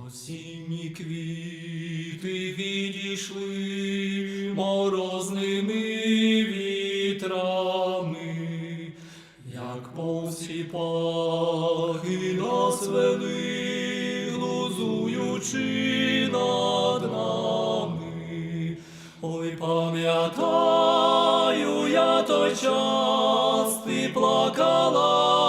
Осінні квіти відійшли морозними вітрами, як повсі пахи нас вели, глузуючи над нами. Ой, пам'ятаю я той час, ти плакала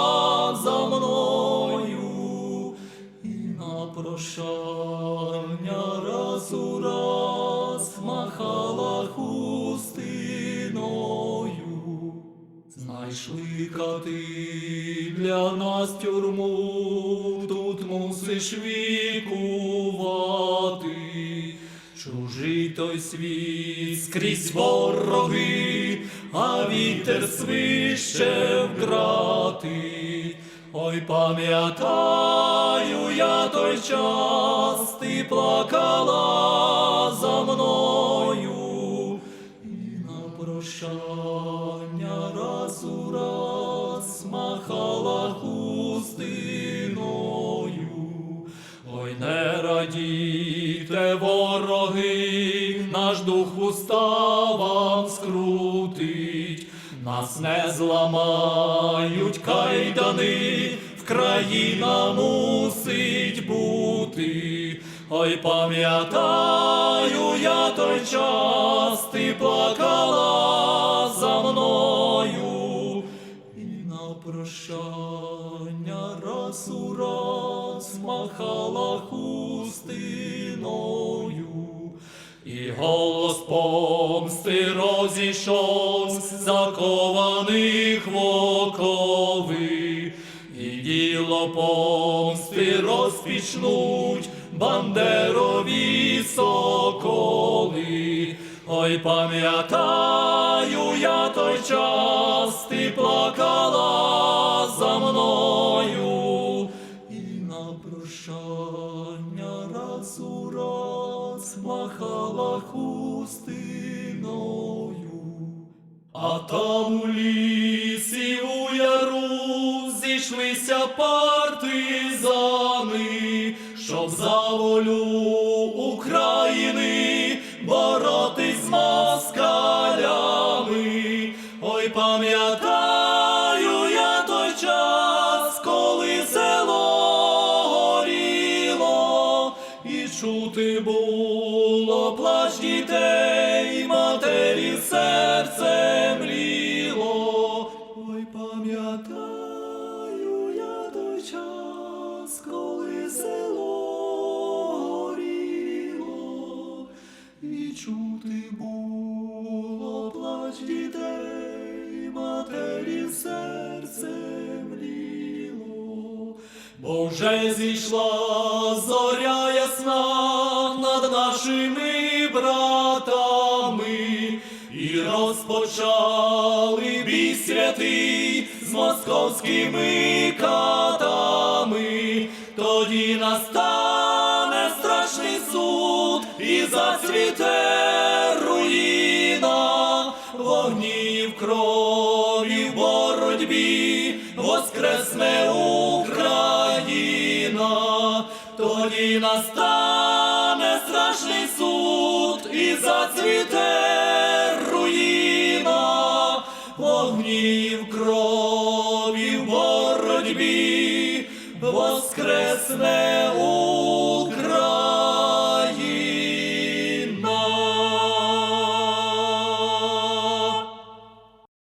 прощання раз у раз махала хустиною. Знайшли кати для нас тюрму, тут мусиш вікувати. Чужий той світ скрізь вороги, а вітер свище вкрати. Ой, пам'ятаю я той час, ти плакала за мною, і на прощання раз у раз махала хустиною. Ой, не радійте, вороги, наш дух уставам скрутить, нас не зламають кайдани, в країна мусить бути. Ой, пам'ятаю я той час, ти плакала за мною, і на прощання раз у раз махала хустиною, і голос помсти розійшов в окови, і діло помсти розпічнуть бандерові соколи. Ой, пам'ятаю я той час, ти плакала за мною, і на прощання раз у махала хустиною. А там у яру зійшлися партизани, щоб за волю України боротись з москалями. Ой, пам'ятаю я той час, коли село горіло, і чути було Бо вже зійшла зоря ясна над нашими братами, і розпочали бій святий з московськими катами, тоді настане страшний суд і зацвіте руїна, вогні в крові в боротьбі, воскресне Україна, тоді настане страшний суд і зацвіте руїна, вогні в крові в боротьбі, воскресне